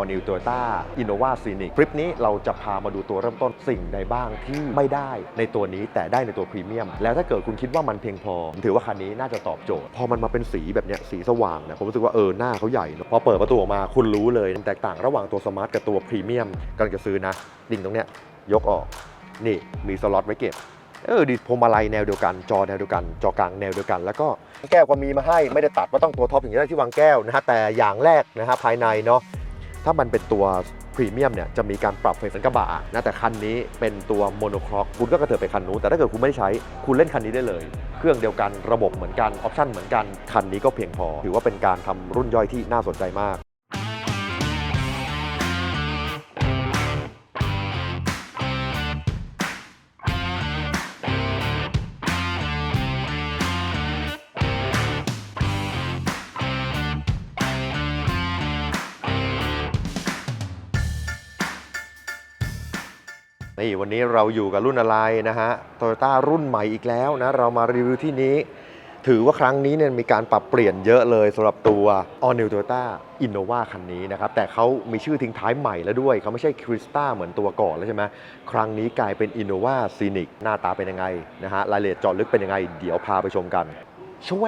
All New Toyota Innova Scenic คลิปนี้เราจะพามาดูตัวเริ่มต้นสิ่งใดบ้างที่ไม่ได้ในตัวนี้แต่ได้ในตัวพรีเมียม แล้วถ้าเกิดคุณคิดว่ามันเพียงพอ ถือว่าคันนี้น่าจะตอบโจทย์ พอมันมาเป็นสีแบบเนี้ยสีสว่างนะผมรู้สึกว่าเออหน้าเขาใหญ่เนอะพอเปิดประตูออกมาคุณรู้เลยแตกต่างระหว่างตัวสมาร์ทกับตัวพรีเมียมกำลังจะซื้อนะดิ่งตรงเนี้ยยกออกนี่มีสล็อตไว้เก็บเออดีพวงมาลัยแนวเดียวกัน จอแนวเดียวกัน จอกลางแนวเดียวกัน แล้วก็แก้วก็มีมาให้ไม่ได้ตัดว่าต้องตัวท็อปถึงจะได้ที่วางแก้วนะฮะแต่อย่างแรกนะฮะภายในเนาะ ถ้ามันเป็นตัวพรีเมียมเนี่ยจะมีการปรับไฟสันกระบะนะแต่คันนี้เป็นตัวโมโนครอกคุณก็กระเถิบไปคันนู้นแต่ถ้าเกิดคุณไม่ได้ใช้คุณเล่นคันนี้ได้เลย เครื่องเดียวกันระบบเหมือนกันออปชั่นเหมือนกัน คันนี้ก็เพียงพอ ถือว่าเป็นการทำรุ่นย่อยที่น่าสนใจมาก นี่วันนี้เราอยู่กับรุ่นอะไรนะฮะโตโยต้ารุ่นใหม่อีกแล้วนะ เรามารีวิวที่นี้ ถือว่าครั้งนี้เนี่ยมีการปรับเปลี่ยนเยอะเลยสำหรับตัว All New Toyota Innova คันนี้นะครับ แต่เขามีชื่อทิ้งท้ายใหม่แล้วด้วย เขาไม่ใช่ Crista เหมือนตัวก่อนแล้วใช่ไหมครั้งนี้กลายเป็น Innova Scenic หน้าตาเป็นยังไงนะฮะรายละเอียดเจาะลึกเป็นยังไง เดี๋ยวพาไปชมกัน ชว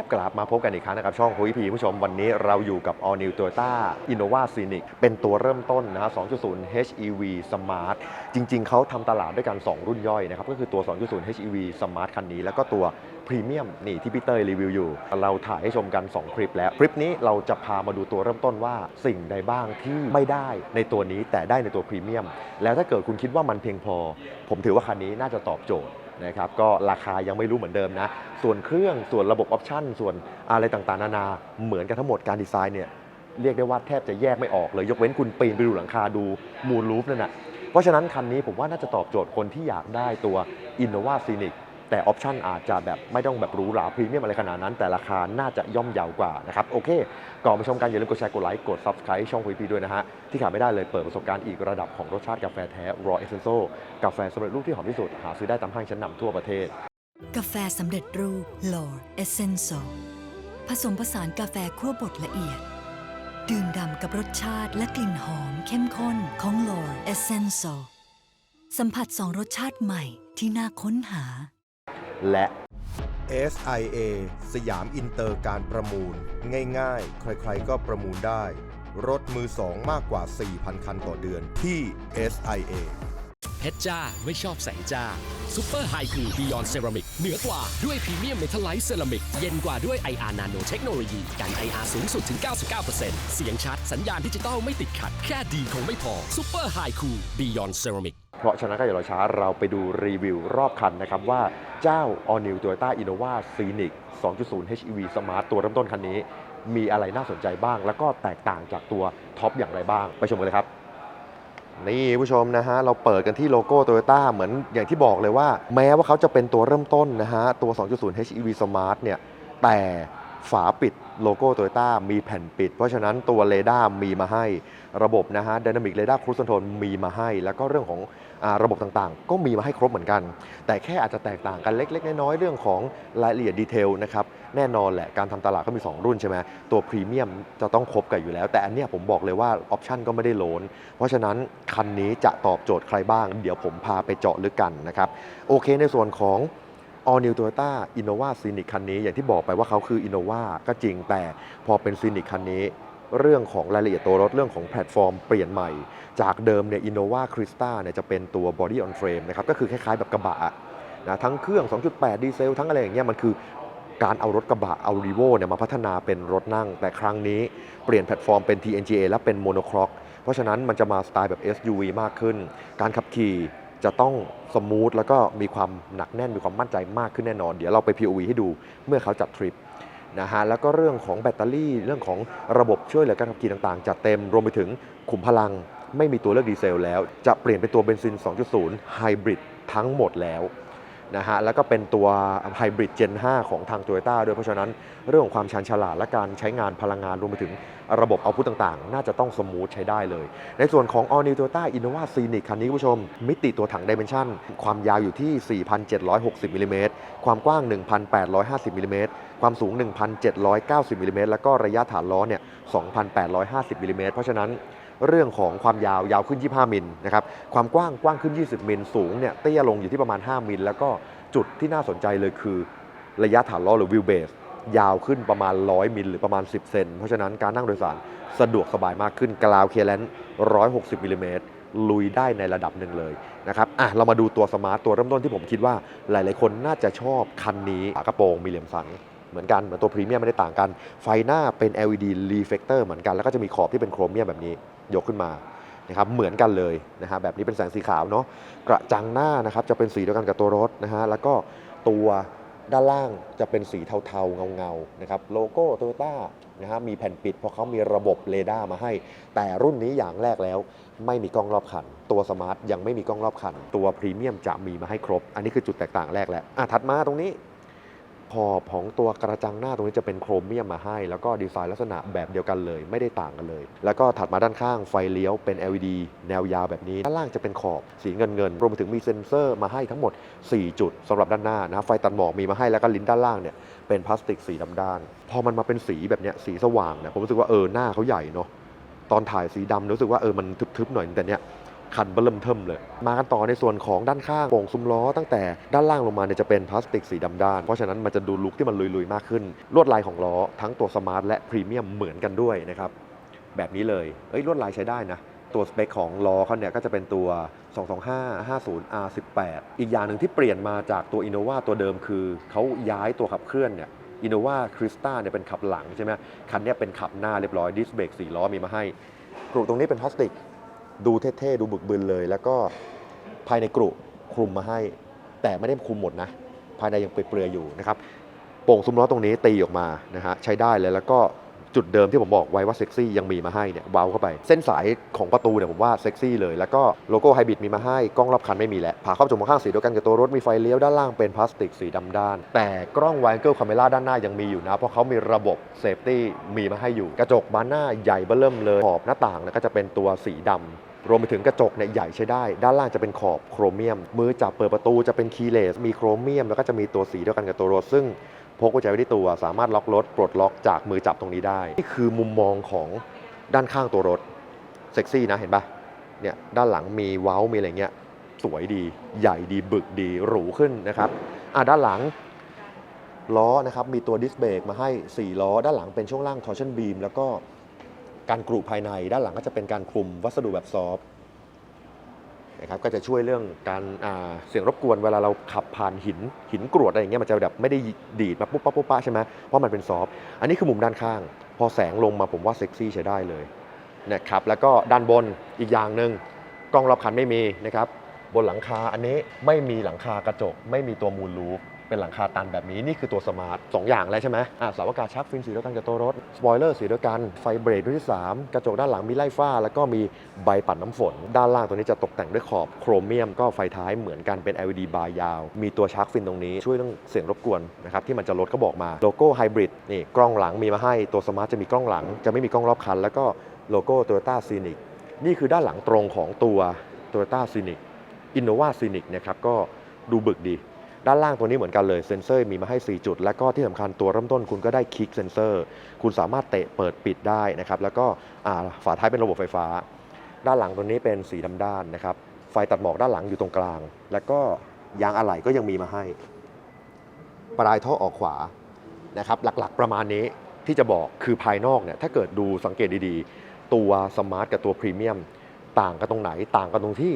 บกลับมาพบกันอีกครั้งนะครับช่องคุยพีผู้ชมวันนี้เราอยู่กับ All New Toyota Innova Scenic เป็นตัวเริ่มต้นนะฮะ2.0 HEV Smart จริง ๆ เขาทำตลาดด้วยกัน 2 รุ่นย่อยนะครับ ก็คือตัว 2.0 HEV Smart คันนี้ แล้วก็ตัวพรีเมียมนี่ที่พี่เตยรีวิวอยู่ เราถ่ายให้ชมกัน 2 คลิปแล้ว คลิปนี้เราจะพามาดูตัวเริ่มต้นว่าสิ่งใดบ้างที่ไม่ได้ในตัวนี้แต่ได้ในตัวพรีเมียมแล้วถ้าเกิดคุณคิดว่ามันเพียงพอ ผมถือว่าคันนี้น่าจะตอบโจทย์ นะครับก็ราคายังไม่รู้เหมือนเดิมนะ ส่วนเครื่องส่วนระบบออปชั่นส่วนอะไรต่างๆ นานาเหมือนกันทั้งหมดการดีไซน์เนี่ยเรียกได้ว่าแทบจะแยกไม่ออกเลย ยกเว้นคุณปีนไปดูหลังคาดูมูลรูฟนั่นแหะเพราะฉะนั้นคันนี้ผมว่าน่าจะตอบโจทย์คนที่อยากได้ตัว Innova Scenic แต่ออปชันอาจจะแบบไม่ต้องแบบหรูหราพรีเมียมอะไรขนาดนั้น แต่ราคาน่าจะย่อมเยาวกว่านะครับโอเค ก่อนไปชมกันอย่าลืมกดแชร์กดไลค์กด Subscribe ช่องคุยพีด้วยนะฮะ ที่ขาดไม่ได้เลยเปิดประสบการณ์อีกระดับของรสชาติกาแฟแท้ Raw Essential กาแฟสำเร็จรูปที่หอมที่สุด หาซื้อได้ตามห้างชั้นนำทั่วประเทศ กาแฟสำเร็จรูป Lore Essential ผสมผสานกาแฟคั่วบดละเอียด ดื่มด่ำกับรสชาติและกลิ่นหอมเข้มข้นของ Lore Essential สัมผัสสองรสชาติใหม่ที่น่าค้นหา และ SIA สยามอินเตอร์การประมูล ง่ายๆ ใครๆก็ประมูลได้ รถมือสองมากกว่า 4,000 คันต่อเดือนที่ SIA เพชรจ้าไม่ชอบแสงจ้าซูเปอร์ไฮคูบิยอนเซรามิกเหนือกว่าด้วยพรีเมียมเมทัลไลท์เซรามิก เย็นกว่าด้วย IR Nano เทคโนโลยีกัน IR สูงสุดถึง 99%เสียงชัด สัญญาณดิจิตอลไม่ติดขัด แค่ดีคงไม่พอซูเปอร์ไฮคูบิยอนเซรามิก เพราะฉะนั้นก็อย่ารอช้าเราไปดูรีวิวรอบคันนะครับว่าเจ้า All New Toyota Innova Scenic 2.0 HEV Smart ตัวเริ่มต้นคันนี้ มีอะไรน่าสนใจบ้าง แล้วก็แตกต่างจากตัวท็อปอย่างไรบ้าง ไปชมกันเลยครับ นี่ผู้ชมนะฮะ เราเปิดกันที่โลโก้โตโยต้าเหมือนอย่างที่บอกเลยว่า แม้ว่าเขาจะเป็นตัวเริ่มต้นนะฮะ ตัว 2.0 HEV Smart เนี่ยแต่ ฝาปิดโลโก้โตโยต้ามีแผ่นปิด เพราะฉะนั้นตัวเรดาร์มีมาให้ระบบนะฮะ Dynamic Radar Cruise Control มีมาให้ แล้วก็เรื่องของอระบบต่างๆ ก็มีมาให้ครบเหมือนกัน แต่แค่อาจจะแตกต่างกันเล็ก ๆ น้อยๆเรื่องของรายละเอียดดีเทลนะครับแน่นอนแหละการทำตลาดก็มี 2 รุ่นใช่ไหมตัวพรีเมียมจะต้องครบกันอยู่แล้ว แต่อันเนี้ยผมบอกเลยว่าออปชันก็ไม่ได้โลนเพราะฉะนั้นคันนี้จะตอบโจทย์ใครบ้าง เดี๋ยวผมพาไปเจาะลึกกันนะครับโอเคในส่วนของ All New Toyota Innova Scenic คันนี้ อย่างที่บอกไปว่าเขาคือ Innova ก็จริงแต่พอเป็น Scenic คันนี้ เรื่องของรายละเอียดตัวรถเรื่องของแพลตฟอร์มเปลี่ยนใหม่ จากเดิมเนี่ย Innova Crista เนี่ยจะเป็นตัว Body on Frame นะครับก็คือคล้ายๆแบบกระบะนะทั้งเครื่อง 2.8 ดีเซล ทั้งอะไรอย่างเงี้ยมันคือการเอารถกระบะเอา r e v o เนี่ยมาพัฒนาเป็นรถนั่ง แต่ครั้งนี้เปลี่ยนแพลตฟอร์มเป็น TNGA และเป็น Monocross เพราะฉะนั้นมันจะมาสไตล์แบบ SUV มากขึ้น การขับขี่ จะต้องสมูทแล้วก็มีความหนักแน่นมีความมั่นใจมากขึ้นแน่นอน เดี๋ยวเราไป POV ให้ดูเมื่อเขาจัดทริปนะฮะแล้วก็เรื่องของแบตเตอรี่เรื่องของระบบช่วยเหลือการขับขี่ต่างๆ จัดเต็มรวมไปถึงขุมพลัง ไม่มีตัวเลือกดีเซลแล้ว จะเปลี่ยนเป็นตัวเบนซิน 2.0 ไฮบริดทั้งหมดแล้ว นะฮะแล้วก็เป็นตัวไฮบริด Gen 5 ของทาง Toyota ด้วยเพราะฉะนั้นเรื่องของความชาญฉลาดและการใช้งานพลังงานรวมไปถึงระบบเอาพุตต่างๆ น่าจะต้องสมูทใช้ได้เลย ในส่วนของ All New Toyota Innova Scenic คันนี้ผู้ชม มิติตัวถัง Dimension ความยาวอยู่ที่ 4,760มิลลิเมตรความกว้าง 1,850มิลลิเมตรความสูง 1,790มิลลิเมตรแล้วก็ระยะฐานล้อเนี่ย 2,850มิลลิเมตรเพราะฉะนั้น เรื่องของความยาวยาวขึ้น 25 มิลนะครับความกว้างกว้างขึ้น 20 มิลสูงเนี่ยเตี้ยลงอยู่ที่ประมาณ 5 มิลแล้วก็จุดที่น่าสนใจเลยคือ ระยะฐานล้อหรือวิวเบสยาวขึ้นประมาณ 100 มิลหรือประมาณ 10 เซน เพราะฉะนั้นการนั่งโดยสารสะดวกสบายมากขึ้นกราวเคเลน160มิลลิเมตรลุยได้ในระดับหนึ่งเลยนะครับอะเรามาดูตัวสมาร์ตตัวเริ่มต้นที่ผมคิดว่าหลายๆ คนน่าจะชอบคันนี้ฝากระโปรงมีเหลี่ยมสันเหมือนกัน เหมือนตัวพรีเมียมไม่ได้ต่างกัน ไฟหน้าเป็น LED reflector เหมือนกัน แล้วก็จะมีขอบที่เป็นโครเมียมแบบนี้ ยกขึ้นมานะครับเหมือนกันเลยนะฮะแบบนี้เป็นแสงสีขาวเนาะกระจังหน้านะครับจะเป็นสีเดียวกันกับตัวรถนะฮะแล้วก็ตัวด้านล่างจะเป็นสีเทาๆเงาๆนะครับโลโก้โตโยต้านะฮะมีแผ่นปิดเพราะเขามีระบบเรดาร์มาให้ แต่รุ่นนี้อย่างแรกแล้ว ไม่มีกล้องรอบคัน ตัวสมาร์ทยังไม่มีกล้องรอบคัน ตัวพรีเมียมจะมีมาให้ครบ อันนี้คือจุดแตกต่างแรกแหละอะถัดมาตรงนี้ ขอบของตัวกระจังหน้าตรงนี้จะเป็นโครเมียมมาให้ แล้วก็ดีไซน์ลักษณะแบบเดียวกันเลย ไม่ได้ต่างกันเลย แล้วก็ถัดมาด้านข้างไฟเลี้ยวเป็น LED แนวยาวแบบนี้ ด้านล่างจะเป็นขอบสีเงินเงินรวมไปถึงมีเซ็นเซอร์มาให้ทั้งหมด 4 จุดสำหรับด้านหน้านะไฟตัดหมอกมีมาให้แล้วก็ลิ้นด้านล่างเนี่ยเป็นพลาสติกสีดำด้าน พอมันมาเป็นสีแบบเนี้ยสีสว่างเนี่ยผมรู้สึกว่าเออหน้าเขาใหญ่เนาะตอนถ่ายสีดำรู้สึกว่าเออมันทึบๆหน่อยแต่เนี้ย คันเบิ่มเทิมเลย มากันต่อในส่วนของด้านข้างโป่งซุ้มล้อตั้งแต่ด้านล่างลงมาเนี่ยจะเป็นพลาสติกสีดำด้าน เพราะฉะนั้นมันจะดูลุคที่มันลุยๆมากขึ้น ลวดลายของล้อทั้งตัวสมาร์ทและพรีเมียมเหมือนกันด้วยนะครับแบบนี้เลยเอ้ยลวดลายใช้ได้นะตัวสเปคของล้อเขาเนี่ยก็จะเป็นตัว 225 50 R18 อีกอย่างหนึ่งที่เปลี่ยนมาจากตัว Innova ตัวเดิมคือเขาย้ายตัวขับเคลื่อนเนี่ย Innova Crista เนี่ยเป็นขับหลังใช่ไหมคันเนี้ยเป็นขับหน้าเรียบร้อยดิสเบรก4ล้อมีมาให้กรุตรงนี้เป็นพลาสติก ดูเท่ๆ ดูบึกบึนเลย แล้วก็ภายในกรุคลุมมาให้ แต่ไม่ได้คลุมหมดนะ ภายในยังเปลือยๆอยู่นะครับ โป่งซุ้มล้อตรงนี้ตีออกมานะฮะใช้ได้เลยแล้วก็ จุดเดิมที่ผมบอกไว้ว่าเซ็กซี่ยังมีมาให้เนี่ยเว้าเข้าไป เส้นสายของประตูเนี่ยผมว่าเซ็กซี่เลย แล้วก็โลโก้ไฮบริดมีมาให้กล้องรอบคันไม่มีแล้วผ่าครอบจมูกข้างสีเดียวกันกับตัวรถมีไฟเลี้ยวด้านล่างเป็นพลาสติกสีดำด้าน แต่กล้องไวเกิลคาเมล่าด้านหน้ายังมีอยู่นะ เพราะเขามีระบบเซฟตี้มีมาให้อยู่ กระจกบานหน้าใหญ่เบ้อเริ่มเลยขอบหน้าต่างก็จะเป็นตัวสีดำรวมไปถึงกระจกเนี่ยใหญ่ใช้ได้ ด้านล่างจะเป็นขอบโครเมียม มือจับเปิดประตูจะเป็นคีย์เลส มีโครเมียม แล้วก็จะมีตัวสีเดียวกันกับตัวรถซึ่ง พกไว้ใจไว้ที่ตัวสามารถล็อกรถปลดล็อกจากมือจับตรงนี้ได้ นี่คือมุมมองของด้านข้างตัวรถเซ็กซี่นะเห็นปะเนี่ยด้านหลังมีเว้ามีอะไรเงี้ยสวยดีใหญ่ดีบึกดีหรูขึ้นนะครับอะด้านหลังล้อนะครับมีตัวดิสเบรกมาให้ 4 ล้อ ด้านหลังเป็นช่วงล่างทอร์ชันบีมแล้วก็การกรุภายในด้านหลังก็จะเป็นการคลุมวัสดุแบบซอฟ นะครับก็จะช่วยเรื่องการเสียงรบกวนเวลาเราขับผ่านหินหินกรวดอะไรอย่างเงี้ยมันจะแบบไม่ได้ดีดมาปุ๊บปั๊บปุ๊บปั๊บใช่ไหมเพราะมันเป็นซอฟต์อันนี้คือมุมด้านข้าง พอแสงลงมาผมว่าเซ็กซี่ใช้ได้เลยนะครับแล้วก็ด้านบนอีกอย่างหนึ่งกล้องรอบคันไม่มีนะครับบนหลังคาอันนี้ไม่มีหลังคากระจก ไม่มีตัวมูลรูฟ เป็นหลังคาตันแบบนี้นี่คือตัวสมาร์ทสองอย่างแล้วใช่ไหมอ่าเสาอากาศชักฟินสีเดียวกันกับตัวรถสปอยเลอร์สีเดียวกันไฟเบรกด้วยที่สามกระจกด้านหลังมีไล่ฟ้า แล้วก็มีใบปัดน้ำฝน ด้านล่างตัวนี้จะตกแต่งด้วยขอบโครเมียม ก็ไฟท้ายเหมือนกันเป็น LED บาร์ยาว มีตัวชักฟินตรงนี้ช่วยเรื่องเสียงรบกวนนะครับที่มันจะลดเขาบอกมาโลโก้ไฮบริดนี่กล้องหลังมีมาให้ตัวสมาร์ทจะมีกล้องหลัง จะไม่มีกล้องรอบคัน แล้วก็โลโก้ Toyota Scenic นี่คือด้านหลังตรงของตัว Toyota Scenic Innova Scenic นะครับก็ดูบึกดี ด้านล่างตัวนี้เหมือนกันเลยเซ็นเซอร์มีมาให้ 4 จุด แล้วก็ที่สำคัญตัวเริ่มต้นคุณก็ได้คลิกเซ็นเซอร์ คุณสามารถเตะเปิดปิดได้นะครับ แล้วก็ฝาท้ายเป็นระบบไฟฟ้า ด้านหลังตัวนี้เป็นสีดำด้านนะครับ ไฟตัดหมอกด้านหลังอยู่ตรงกลาง แล้วก็ยางอะไหล่ก็ยังมีมาให้ ปลายท่อออกขวานะครับ หลักๆประมาณนี้ที่จะบอกคือภายนอกเนี่ยถ้าเกิดดูสังเกตดีๆ ตัวสมาร์ทกับตัวพรีเมียมต่างกันตรงไหนต่างกันตรงที่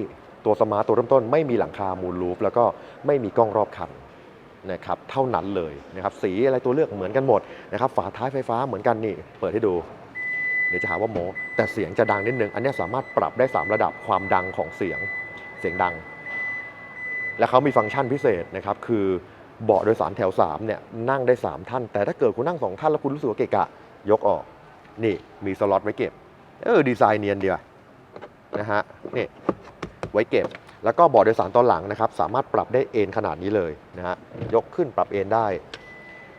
ตัวสมาร์ทตัวเริ่มต้น ไม่มีหลังคามูลลูฟแล้วก็ไม่มีกล้องรอบคันนะครับเท่านั้นเลยนะครับสีอะไรตัวเลือกเหมือนกันหมดนะครับฝาท้ายไฟฟ้าเหมือนกันนี่เปิดให้ดู เดี๋ยวจะหาว่าโมแต่เสียงจะดังนิดนึง อันนี้สามารถปรับได้ 3 ระดับความดังของเสียงเสียงดัง และเขามีฟังก์ชันพิเศษนะครับคือเบาะโดยสารแถว3เนี่ยนั่งได้ 3 ท่าน แต่ถ้าเกิดคุณนั่ง 2 ท่านแล้วคุณรู้สึกว่าเกะกะ ยกออก นี่มีสล็อตไว้เก็บ เออดีไซน์เนียนเดียวนะฮะนี่ ไว้เก็บ แล้วก็เบาะโดยสารตอนหลังนะครับ สามารถปรับได้เอนขนาดนี้เลยนะฮะยกขึ้นปรับเอนได้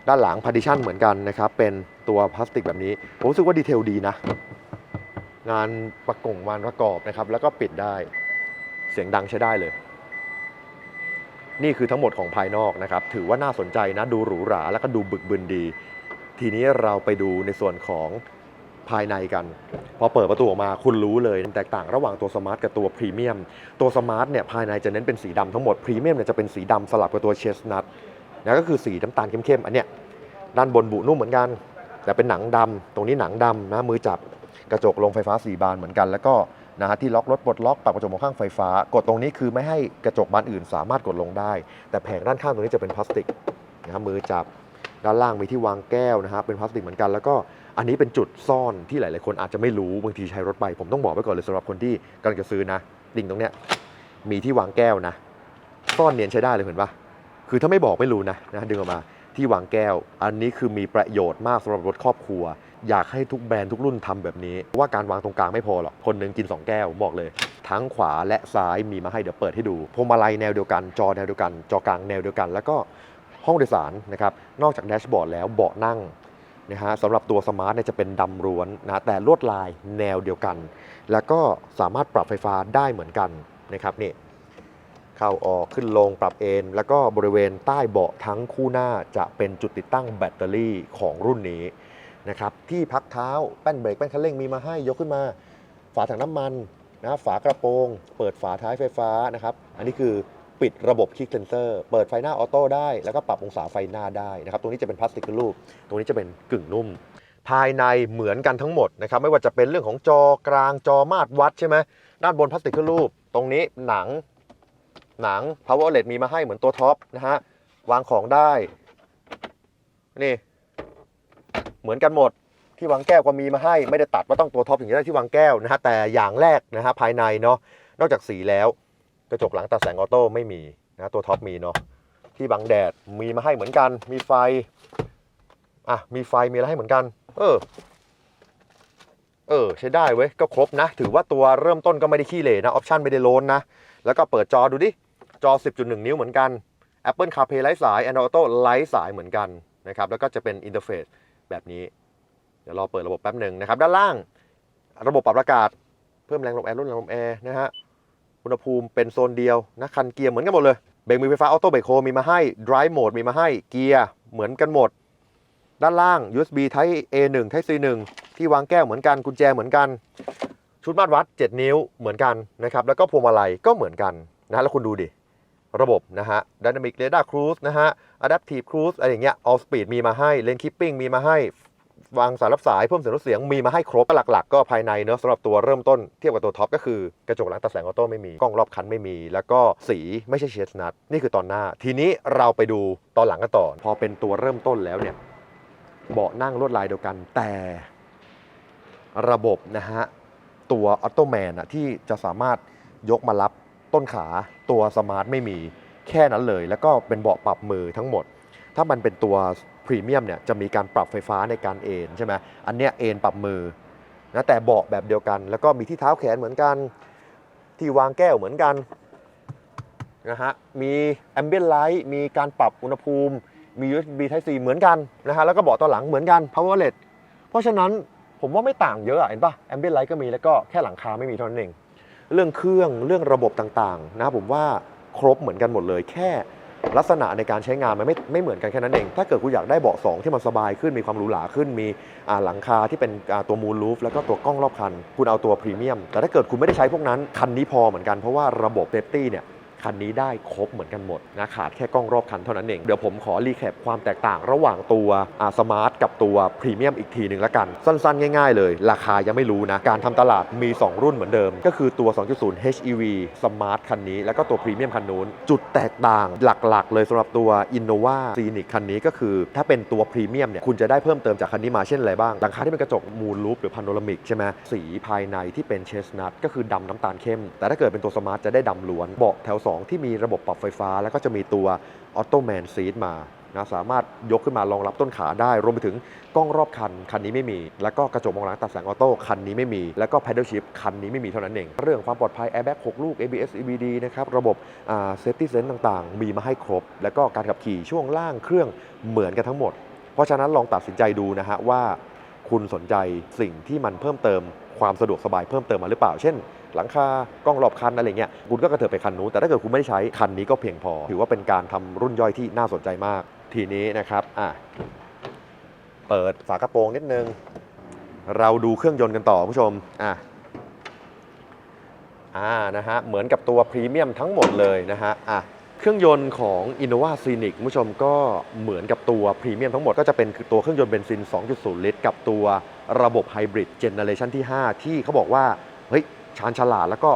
ด้านหลังพาร์ติชันเหมือนกันนะครับ เป็นตัวพลาสติกแบบนี้ ผมรู้สึกว่าดีเทลดีนะ งานประกงงานประกอบนะครับ แล้วก็ปิดได้เสียงดังใช้ได้เลย นี่คือทั้งหมดของภายนอกนะครับ ถือว่าน่าสนใจนะ ดูหรูหราแล้วก็ดูบึกบึนดี ทีนี้เราไปดูในส่วนของ ภายในกัน พอเปิดประตูออกมาคุณรู้เลยแตกต่างระหว่างตัวสมาร์ทกับตัวพรีเมียมตัวสมาร์ทเนี่ยภายในจะเน้นเป็นสีดำทั้งหมดพรีเมียมเนี่ยจะเป็นสีดำสลับกับตัวเชสนัทนะก็คือสีน้ำตาลเข้มๆอันเนี้ยด้านบนบุนุ่มเหมือนกัน แต่เป็นหนังดำตรงนี้หนังดำนะมือจับกระจกลงไฟฟ้าสีบานเหมือนกัน แล้วก็นะฮะที่ล็อกรถปลดล็อกปรับกระจกมองข้างไฟฟ้า กดตรงนี้คือไม่ให้กระจกบานอื่นสามารถกดลงได้ แต่แผงด้านข้างตรงนี้จะเป็นพลาสติกนะครับมือจับด้านล่างมีที่วางแก้วนะฮะเป็นพลาสติกเหมือนกันแล้วก็ อันนี้เป็นจุดซ่อนที่หลาย ๆ คนอาจจะไม่รู้บางทีใช้รถไป ผมต้องบอกไว้ก่อนเลยสำหรับคนที่กำลังจะซื้อนะ ดิ่งตรงเนี้ยมีที่วางแก้วนะ ซ่อนเนียนใช้ได้เลยเห็นปะคือถ้าไม่บอกไม่รู้นะนะดึงออกมาที่วางแก้ว อันนี้คือมีประโยชน์มากสำหรับรถครอบครัว อยากให้ทุกแบรนด์ทุกรุ่นทำแบบนี้ ว่าการวางตรงกลางไม่พอหรอก คนหนึงกิน 2 แก้วบอกเลย ทั้งขวาและซ้ายมีมาให้เดี๋ยวเปิดให้ดูพวงมาลัยแนวเดียวกัน จอแนวเดียวกัน จอกลางแนวเดียวกัน แล้วก็ห้องโดยสารนะครับ นอกจากแดชบอร์ดแล้วเบาะนั่ง นะฮะสำหรับตัวสมาร์ทเนี่ยจะเป็นดำล้วนนะแต่ลวดลายแนวเดียวกัน แล้วก็สามารถปรับไฟฟ้าได้เหมือนกันนะครับนี่เข้าออกขึ้นลงปรับเอนแล้วก็บริเวณใต้เบาะทั้งคู่หน้าจะเป็นจุดติดตั้งแบตเตอรี่ของรุ่นนี้นะครับที่พักเท้าแป้นเบรกแป้นคันเร่งมีมาให้ยกขึ้นมา ฝาถังน้ำมันนะฝากระโปรง เปิดฝาท้ายไฟฟ้านะครับ อันนี้คือ ปิดระบบคิกเซนเซอร์ เปิดไฟหน้าออโต้ได้ แล้วก็ปรับองศาไฟหน้าได้นะครับ ตรงนี้จะเป็นพลาสติกขึ้นรูป ตรงนี้จะเป็นกึ่งนุ่ม ภายในเหมือนกันทั้งหมดนะครับ ไม่ว่าจะเป็นเรื่องของจอกลางจอมาตรวัดใช่ไหม ด้านบนพลาสติกขึ้นรูป ตรงนี้หนัง หนัง power outlet มีมาให้เหมือนตัวท็อปนะฮะ วางของได้ นี่ เหมือนกันหมด ที่วางแก้วก็มีมาให้ ไม่ได้ตัดว่าต้องตัวท็อปอย่างนี้ได้ที่วางแก้วนะฮะ แต่อย่างแรกนะฮะภายในเนาะ นอกจากสีแล้ว กระจกหลังตัดแสงออโต้ไม่มีนะตัวท็อปมีเนาะที่บังแดดมีมาให้เหมือนกัน มีไฟอะมีไฟมีอะไรให้เหมือนกัน เออ เออ ใช้ได้เว้ยก็ครบนะ ถือว่าตัวเริ่มต้นก็ไม่ได้ขี้เหร่นะออปชั่นไม่ได้โลนนะ แล้วก็เปิดจอดูดิ จอ 10.1 นิ้วเหมือนกัน Apple CarPlay ไร้สาย Android Auto ไร้สายเหมือนกันนะครับแล้วก็จะเป็นอินเทอร์เฟซแบบนี้ เดี๋ยวรอเปิดระบบแป๊บหนึ่งนะครับ ด้านล่าง ระบบปรับอากาศเพิ่มแรงลมแอร์ลดแรงลมแอร์นะฮะ อุณหภูมิเป็นโซนเดียวนะคันเกียร์เหมือนกันหมดเลย เบรกมือไฟฟ้าออโต้เบรกโฮมีมาให้ Drive Mode มีมาให้เกียร์เหมือนกันหมด ด้านล่าง USB Type A1 Type C1 ที่วางแก้วเหมือนกันกุญแจเหมือนกัน ชุดมาตรวัด 7 นิ้วเหมือนกันนะครับแล้วก็พวงมาลัยก็เหมือนกันนะแล้วคุณดูดิระบบนะฮะ Dynamic Radar Cruise นะฮะ Adaptive Cruise อะไรอย่างเงี้ย All Speed มีมาให้ Lane Keeping มีมาให้ วางสายรับสายเพิ่มเสียงลดเสียงมีมาให้ครบหลักๆ ก็ภายในเนอะสำหรับตัวเริ่มต้นเทียบกับตัวท็อปก็คือกระจกหลังตัดแสงออโต้ไม่มีกล้องรอบคันไม่มี แล้วก็สีไม่ใช่เชสนัทนี่คือตอนหน้า ทีนี้เราไปดูตอนหลังกันต่อ พอเป็นตัวเริ่มต้นแล้วเนี่ยเบาะนั่งลวดลายเดียวกันแต่ระบบนะฮะตัวออโตแมนอะที่จะสามารถยกมารับต้นขาตัวสมาร์ทไม่มีแค่นั้นเลย แล้วก็เป็นเบาะปรับมือทั้งหมด ถ้ามันเป็นตัว พรีเมียมเนี่ยจะมีการปรับไฟฟ้าในการเอนใช่ไหมอันเนี้ยเอนปรับมือนะแต่เบาะแบบเดียวกัน แล้วก็มีที่เท้าแขนเหมือนกัน ที่วางแก้วเหมือนกันนะฮะมีแอมเบียนไลท์มีการปรับอุณหภูมิ มี USB Type C เหมือนกันนะฮะแล้วก็เบาะตอนหลังเหมือนกัน Power LED เพราะฉะนั้นผมว่าไม่ต่างเยอะอะเห็นปะแอมเบียนไลท์ก็มีแล้วก็แค่หลังคาไม่มีเท่านั้นเองเรื่องเครื่องเรื่องระบบต่างๆนะผมว่าครบเหมือนกันหมดเลยแค่ ลักษณะในการใช้งานมันไม่ไม่เหมือนกันแค่นั้นเอง ถ้าเกิดคุณอยากได้เบาะ2ที่มันสบายขึ้นมีความหรูหราขึ้น มีหลังคาที่เป็นตัวมูลลูฟแล้วก็ตัวกล้องรอบคัน คุณเอาตัวพรีเมียม แต่ถ้าเกิดคุณไม่ได้ใช้พวกนั้นคันนี้พอเหมือนกันเพราะว่าระบบเซฟตี้เนี่ย คันนี้ได้ครบเหมือนกันหมดนะขาดแค่กล้องรอบคันเท่านั้นเอง เดี๋ยวผมขอรีแคปความแตกต่างระหว่างตัวสมาร์ทกับตัวพรีเมียมอีกทีหนึ่งละกัน สั้นๆ ง่ายๆเลย ราคายังไม่รู้นะ การทำตลาดมี 2 รุ่นเหมือนเดิม ก็คือตัว 2.0 HEV Smart คันนี้ แล้วก็ตัวพรีเมียมคันนู้น จุดแตกต่างหลักๆ เลยสำหรับตัว Innova Scenic คันนี้ก็คือ ถ้าเป็นตัวพรีเมียมเนี่ยคุณจะได้เพิ่มเติมจากคันนี้มาเช่นอะไรบ้างหลังคาที่เป็นกระจกมูลลูปหรือพาโนรามิกใช่ไหมสีภายในที่เป็นเชสนัทก็คือดำน้ำตาลเข้ม แต่ถ้าเกิดเป็นตัวสมาร์ทจะได้ดำล้วนเบาะแถว2 ที่มีระบบปรับไฟฟ้า แล้วก็จะมีตัวออโตแมนซีทมานะสามารถยกขึ้นมารองรับต้นขาได้ รวมไปถึงกล้องรอบคัน คันนี้ไม่มี แล้วก็กระจกมองหลังตัดแสงออโต้คันนี้ไม่มี แล้วก็ paddle shift คันนี้ไม่มีเท่านั้นเอง เรื่องความปลอดภัย airbag 6 ลูก ABS EBD นะครับ ระบบเซฟตี้เซนต์ต่างๆ มีมาให้ครบ แล้วก็การขับขี่ช่วงล่างเครื่องเหมือนกันทั้งหมด เพราะฉะนั้นลองตัดสินใจดูนะฮะว่า คุณสนใจสิ่งที่มันเพิ่มเติมความสะดวกสบายเพิ่มเติมมาหรือเปล่า เช่น หลังคากล้องรอบคันอะไรเงี้ยคุณก็กระเถิบไปคันนู้นแต่ถ้าเกิดคุณไม่ได้ใช้คันนี้ก็เพียงพอ ถือว่าเป็นการทำรุ่นย่อยที่น่าสนใจมาก ทีนี้นะครับอะเปิดฝากระโปรงนิดนึง เราดูเครื่องยนต์กันต่อผู้ชมอะอ่านะฮะเหมือนกับตัวพรีเมียมทั้งหมดเลยนะฮะอะเครื่องยนต์ของ Innova Scenic ผู้ชมก็เหมือนกับตัวพรีเมียมทั้งหมดก็จะเป็นคือตัวเครื่องยนต์เบนซิน 2.0 ลิตร กับตัวระบบไฮบริดเจเนอเรชันที่ 5 ที่เขาบอกว่า เฮ้ย ชาญฉลาดแล้วก็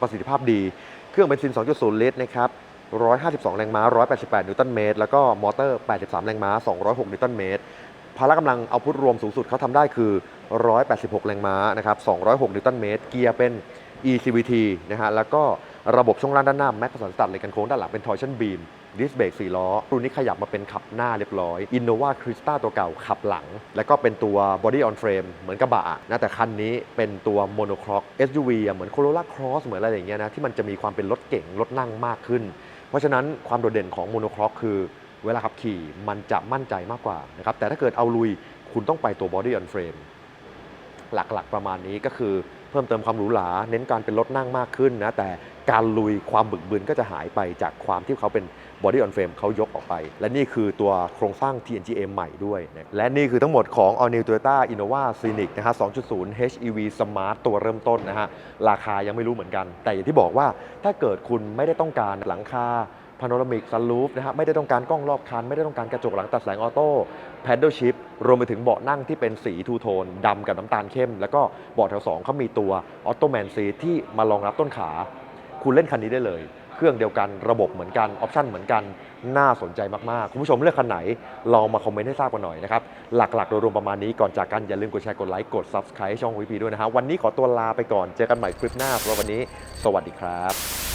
ประสิทธิภาพดี เครื่องเบนซิน 2.0 ลิตรนะครับ 152 แรงม้า 188 นิวตันเมตร แล้วก็มอเตอร์ 83 แรงม้า 206 นิวตันเมตร พละกำลังเอาพุทรวมสูงสุดเขาทำได้คือ 186 แรงม้านะครับ 206 นิวตันเมตร เกียร์เป็น ECVT นะฮะ แล้วก็ระบบช่วงล่างด้านหน้าแม็กผสมตัดเลยกันโค้งด้านหลังเป็น torsion beam ดิสเบรก4ล้อรุ่นนี้ขยับมาเป็นขับหน้าเรียบร้อย Innova Crista ตัวเก่าขับหลัง แล้วก็เป็นตัว body on frame เหมือนกระบะนะแต่คันนี้เป็นตัว monocoque SUV เหมือน Corolla Cross เหมือนอะไรอย่างเงี้ยนะที่มันจะมีความเป็นรถเก๋งรถนั่งมากขึ้น เพราะฉะนั้นความโดดเด่นของ monocoque คือเวลาขับขี่มันจะมั่นใจมากกว่านะครับแต่ถ้าเกิดเอาลุยคุณต้องไปตัว body on frame หลักๆ ประมาณนี้ก็คือเพิ่มเติมความหรูหรา เน้นการเป็นรถนั่งมากขึ้นนะแต่การลุยความบึกบึนก็จะหายไปจากความที่เขาเป็น body on frame เขายกออกไป และนี่คือตัวโครงสร้าง TNGA ใหม่ด้วยนะและนี่คือทั้งหมดของ All New Toyota Innova Scenic นะฮะ2.0 HEV Smart ตัวเริ่มต้นนะฮะราคายังไม่รู้เหมือนกัน แต่อย่างที่บอกว่าถ้าเกิดคุณไม่ได้ต้องการหลังคาพาโนรามิกซันรูฟนะฮะไม่ได้ต้องการกล้องรอบคัน ไม่ได้ต้องการกระจกหลังตัดแสงออโต้แพดเดิลชิพรวมไปถึงเบาะนั่งที่เป็นสีทูโทนดำกับน้ำตาลเข้ม แล้วก็เบาะแถว2เขามีตัวออโตแมนซีที่มารองรับต้นขา คุณเล่นคันนี้ได้เลย เครื่องเดียวกันระบบเหมือนกันออปชั่นเหมือนกันน่าสนใจมาก ๆ คุณผู้ชมเลือกคันไหน ลองมาคอมเมนต์ให้ทราบกันหน่อยนะครับ หลักๆโดยรวมประมาณนี้ก่อนจากกัน อย่าลืมกดแชร์กดไลค์กด Subscribe ช่องวิพีด้วยนะฮะวันนี้ขอตัวลาไปก่อนเจอกันใหม่คลิปหน้าสำหรับวันนี้ สวัสดีครับ